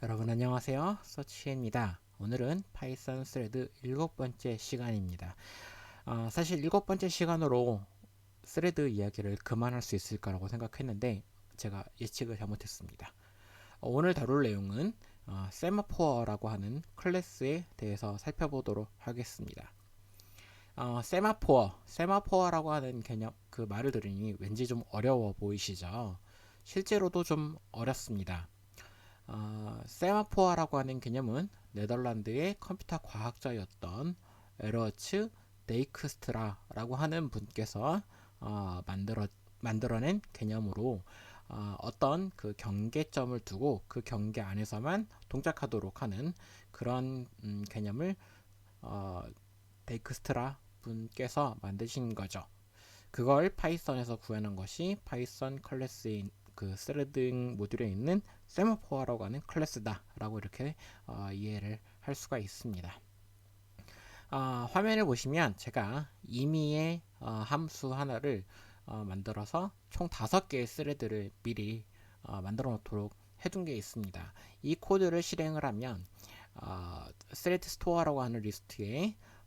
여러분 안녕하세요. 서치입니다. 오늘은 파이썬 스레드 일곱 번째 시간입니다. 어, 사실 일곱 번째 시간으로 스레드 이야기를 그만할 수 있을 거라고 생각했는데 제가 예측을 잘못했습니다. 어, 오늘 다룰 내용은 어, 세마포어라고 하는 클래스에 대해서 살펴보도록 하겠습니다. 어, 세마포어, 세마포어라고 하는 개념 그 말을 들으니 왠지 좀 어려워 보이시죠? 실제로도 좀 어렵습니다. 어, 세마포어라고 하는 개념은 네덜란드의 컴퓨터 과학자였던 에러츠 데이크스트라라고 하는 분께서 어, 만들어 만들어낸 개념으로 어, 어떤 그 경계점을 두고 그 경계 안에서만 동작하도록 하는 그런 음, 개념을 어, 데이크스트라 분께서 만드신 거죠. 그걸 파이썬에서 구해낸 것이 파이썬 클래스인 그 스레딩 모듈에 있는 세마포어라고 하는 클래스다라고 이렇게 어, 이해를 할 수가 있습니다. 어, 화면을 보시면 제가 임의의 어, 함수 하나를 어, 만들어서 총 다섯 개의 스레드를 미리 어, 만들어 놓도록 해둔 게 있습니다. 이 코드를 실행을 하면 어, 스레드 스토어라고 하는 리스트에 어,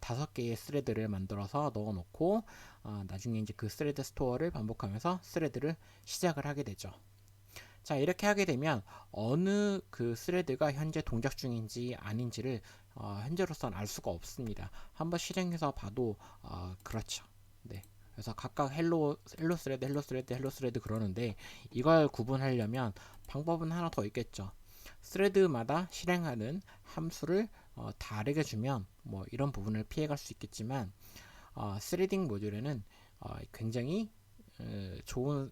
다섯 개의 스레드를 만들어서 넣어놓고 어, 나중에 이제 그 스레드 스토어를 반복하면서 스레드를 시작을 하게 되죠. 자 이렇게 하게 되면 어느 그 스레드가 현재 동작 중인지 아닌지를 어, 현재로서는 알 수가 없습니다. 한번 실행해서 봐도 어, 그렇죠. 네. 그래서 각각 헬로 헬로 스레드, 헬로 스레드, 헬로 스레드 그러는데 이걸 구분하려면 방법은 하나 더 있겠죠. 스레드마다 실행하는 함수를 어, 다르게 주면 뭐 이런 부분을 피해갈 수 있겠지만 어, 스레딩 모듈에는 어, 굉장히 어, 좋은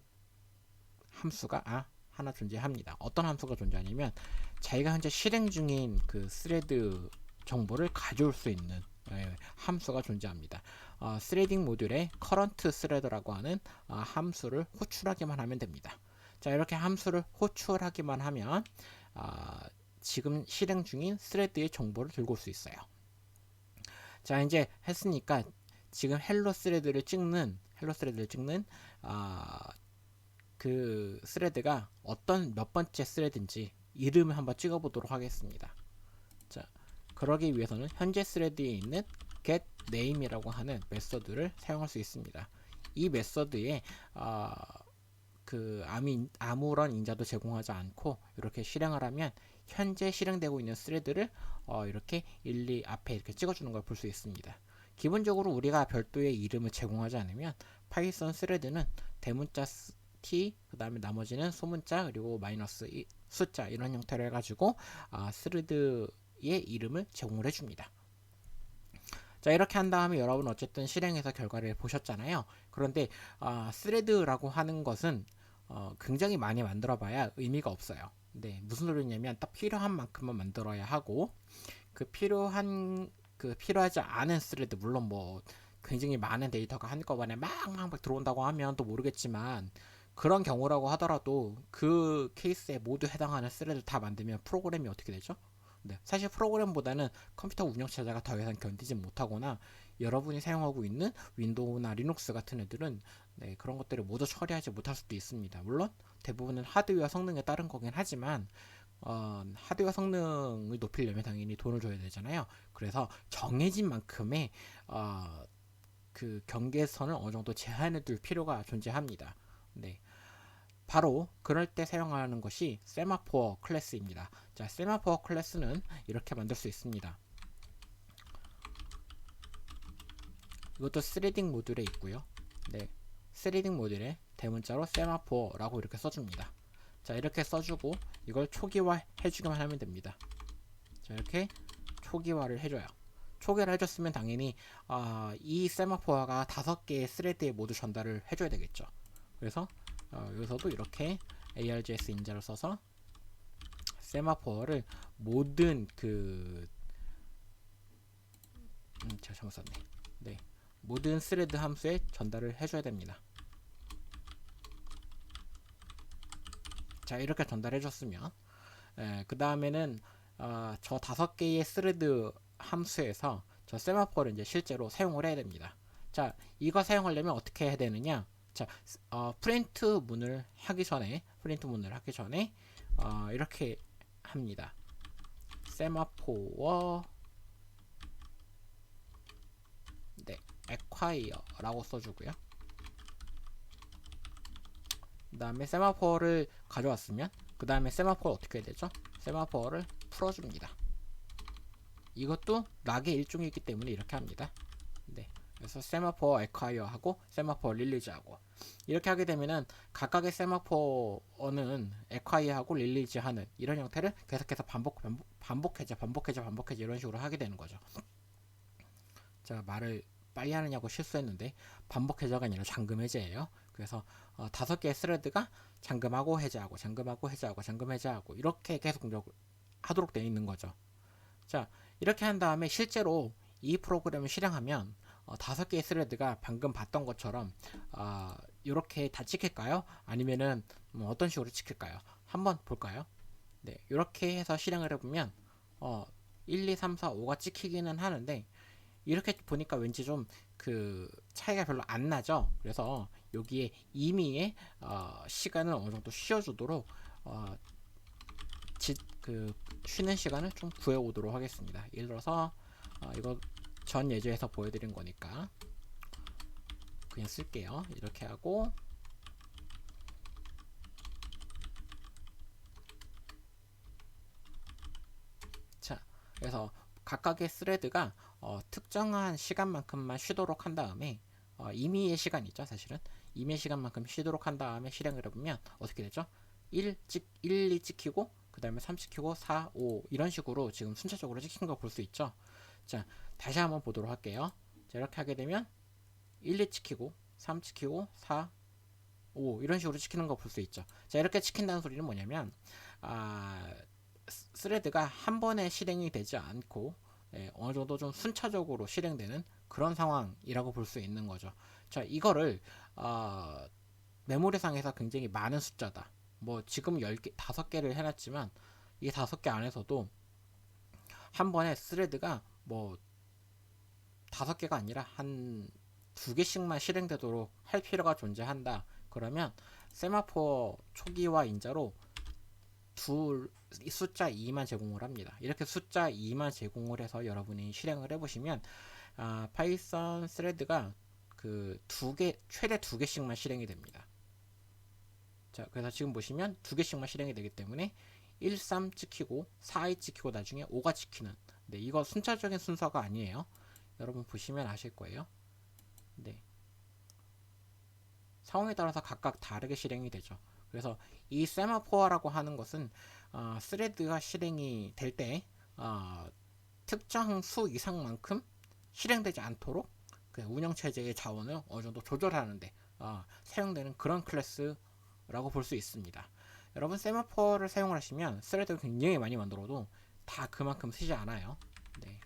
함수가 아 하나 존재합니다. 어떤 함수가 존재하냐면 자기가 현재 실행 중인 그 스레드 정보를 가져올 수 있는 예, 함수가 존재합니다. 어, 스레딩 모듈에 current thread라고 하는 어, 함수를 호출하기만 하면 됩니다. 자 이렇게 함수를 호출하기만 하면 어, 지금 실행 중인 스레드의 정보를 들고 올 수 있어요. 자 이제 했으니까 지금 헬로 스레드를 찍는 헬로 스레드를 찍는 아, 그 스레드가 어떤 몇 번째 스레드인지 이름을 한번 찍어 보도록 하겠습니다. 자, 그러기 위해서는 현재 스레드에 있는 get name이라고 하는 메서드를 사용할 수 있습니다. 이 메서드에 어, 그 아무, 아무런 인자도 제공하지 않고 이렇게 실행을 하면 현재 실행되고 있는 스레드를 어, 이렇게 일리 앞에 이렇게 찍어주는 걸 볼 수 있습니다. 기본적으로 우리가 별도의 이름을 제공하지 않으면 파이썬 스레드는 대문자 t 그 다음에 나머지는 소문자 그리고 마이너스 이, 숫자 이런 형태로 해가지고 아, 스레드의 이름을 제공을 해줍니다. 자 이렇게 한 다음에 여러분 어쨌든 실행해서 결과를 보셨잖아요. 그런데 아, 스레드라고 하는 것은 어, 굉장히 많이 만들어봐야 의미가 없어요. 네, 무슨 소리냐면 딱 필요한 만큼만 만들어야 하고 그 필요한 그 필요하지 않은 스레드 물론 뭐 굉장히 많은 데이터가 한꺼번에 막막 들어온다고 하면 또 모르겠지만 그런 경우라고 하더라도 그 케이스에 모두 해당하는 스레드 다 만들면 프로그램이 어떻게 되죠? 네, 사실 프로그램보다는 컴퓨터 운영체제가 더 이상 견디지 못하거나 여러분이 사용하고 있는 윈도우나 리눅스 같은 애들은 네, 그런 것들을 모두 처리하지 못할 수도 있습니다. 물론 대부분은 하드웨어 성능에 따른 거긴 하지만 어, 하드웨어 성능을 높이려면 당연히 돈을 줘야 되잖아요. 그래서 정해진 만큼의 어, 그 경계선을 어느 정도 제한해 둘 필요가 존재합니다. 네. 바로 그럴 때 사용하는 것이 세마포어 클래스입니다. 자, 세마포어 클래스는 이렇게 만들 수 있습니다. 이것도 스레딩 모듈에 있고요. 네. 스레딩 모듈에 대문자로 세마포어라고 이렇게 써줍니다. 자, 이렇게 써주고 이걸 초기화 해주기만 하면 됩니다. 자, 이렇게 초기화를 해줘요. 초기화를 해줬으면 당연히 어, 이 세마포어가 다섯 개의 스레드에 모두 전달을 해줘야 되겠죠. 그래서 어, 여기서도 이렇게 ARJS 인자를 써서 세마포어를 모든 그 음, 제가 잘못 썼네. 네, 모든 스레드 함수에 전달을 해줘야 됩니다. 자 이렇게 전달해 줬으면 그 다음에는 어, 저 다섯 개의 스레드 함수에서 저 세마포를 이제 실제로 사용을 해야 됩니다. 자 이거 사용하려면 어떻게 해야 되느냐? 자, 어, 프린트 문을 하기 전에, 프린트 문을 하기 전에, 어, 이렇게 합니다. 세마포어 네, acquire라고 써주고요. 그 다음에 세마포어를 가져왔으면 그 다음에 세마포어를 어떻게 해야 되죠? 세마포어를 풀어줍니다. 이것도 락의 일종이기 때문에 이렇게 합니다. 네. 그래서 세마포어 에콰이어 하고 세마포어 릴리즈 하고 이렇게 하게 되면은 각각의 세마포어는 에콰이어 하고 릴리즈 하는 이런 형태를 계속해서 반복, 반복 반복해져 반복해져 반복해져 이런 식으로 하게 되는 거죠. 제가 말을 빨리 하느냐고 실수했는데 반복해져가 아니라 잠금 해제예요. 그래서 어, 다섯 개의 스레드가 잠금하고 해제하고 잠금하고 해제하고 잠금 해제하고 이렇게 계속 공격 하도록 되어 있는 거죠. 자 이렇게 한 다음에 실제로 이 프로그램을 실행하면 어, 다섯 개의 스레드가 방금 봤던 것처럼 어, 이렇게 다 찍힐까요? 아니면은 뭐 어떤 식으로 찍힐까요? 한번 볼까요? 네, 이렇게 해서 실행을 해보면 어, 1, 2, 3, 4, 5가 찍히기는 하는데 이렇게 보니까 왠지 좀 그 차이가 별로 안 나죠. 그래서 여기에 임의의 어, 시간을 어느 정도 쉬어주도록 어, 지, 그 쉬는 시간을 좀 구해오도록 하겠습니다. 예를 들어서 어, 이거 전 예제에서 보여드린 거니까 그냥 쓸게요. 이렇게 하고 자, 그래서 각각의 스레드가 어, 특정한 시간만큼만 쉬도록 한 다음에 어, 임의의 시간이죠 사실은. 임의 시간만큼 쉬도록 한 다음에 실행을 해보면 어떻게 되죠? 1, 찍, 1, 2 찍히고 그 다음에 3 찍히고 4, 5 이런 식으로 지금 순차적으로 찍힌 거 볼 수 있죠? 자 다시 한번 보도록 할게요. 자 이렇게 하게 되면 1, 2 찍히고 3 찍히고 4, 5 이런 식으로 찍히는 거 볼 수 있죠? 자 이렇게 찍힌다는 소리는 뭐냐면 아, 스레드가 한 번에 실행이 되지 않고 예, 어느 정도 좀 순차적으로 실행되는 그런 상황이라고 볼 수 있는 거죠. 자, 이거를 어, 메모리상에서 굉장히 많은 숫자다. 뭐 지금 10개, 5개를 해놨지만 이 5개 안에서도 한 번에 스레드가 뭐 5개가 아니라 한 두 개씩만 실행되도록 할 필요가 존재한다. 그러면 세마포 초기화 인자로 둘 숫자 2만 제공을 합니다. 이렇게 숫자 2만 제공을 해서 여러분이 실행을 해보시면 아, 파이썬 스레드가 그 두 개 최대 두 개씩만 실행이 됩니다. 자, 그래서 지금 보시면 두 개씩만 실행이 되기 때문에 1, 3 찍히고 4, 2 찍히고 나중에 5가 찍히는. 네, 이거 순차적인 순서가 아니에요. 여러분 보시면 아실 거예요. 네. 상황에 따라서 각각 다르게 실행이 되죠. 그래서 이 세마포어라고 하는 것은 어, 스레드가 실행이 될때 어, 특정 수 이상만큼 실행되지 않도록 그 운영 체제의 자원을 어느 정도 조절하는데 어, 사용되는 그런 클래스라고 볼 수 있습니다. 여러분 세마포어를 사용을 하시면 스레드를 굉장히 많이 만들어도 다 그만큼 쓰지 않아요. 네.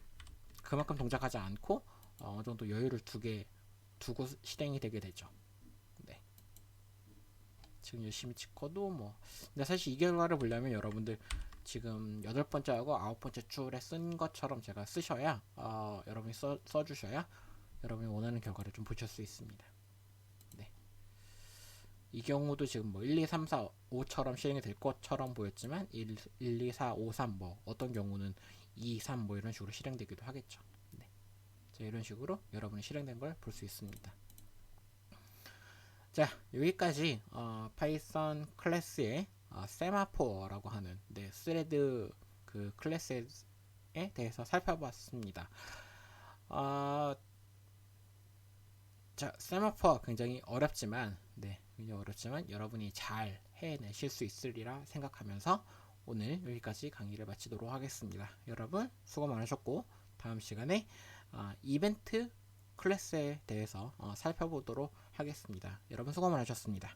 그만큼 동작하지 않고 어, 어느 정도 여유를 두게 두고 실행이 되게 되죠. 지금 열심히 찍어도 뭐 근데 사실 이 결과를 보려면 여러분들 지금 여덟 번째하고 아홉 번째 줄에 쓴 것처럼 제가 쓰셔야 어, 여러분이 써, 써주셔야 여러분이 원하는 결과를 좀 보실 수 있습니다. 네. 이 경우도 지금 뭐 1, 2, 3, 4, 5처럼 실행이 될 것처럼 보였지만 1, 1 2, 4, 5, 3 뭐 어떤 경우는 2, 3 뭐 이런 식으로 실행되기도 하겠죠. 네. 자, 이런 식으로 여러분이 실행된 걸 볼 수 있습니다. 자 여기까지 어, 파이썬 클래스의 어, 세마포라고 하는 네, 스레드 그 클래스에 대해서 살펴봤습니다. 어, 자 세마포 굉장히 어렵지만 네 굉장히 어렵지만 여러분이 잘 해내실 수 있으리라 생각하면서 오늘 여기까지 강의를 마치도록 하겠습니다. 여러분 수고 많으셨고 다음 시간에 어, 이벤트 클래스에 대해서 어, 살펴보도록 하겠습니다. 여러분 수고 많으셨습니다.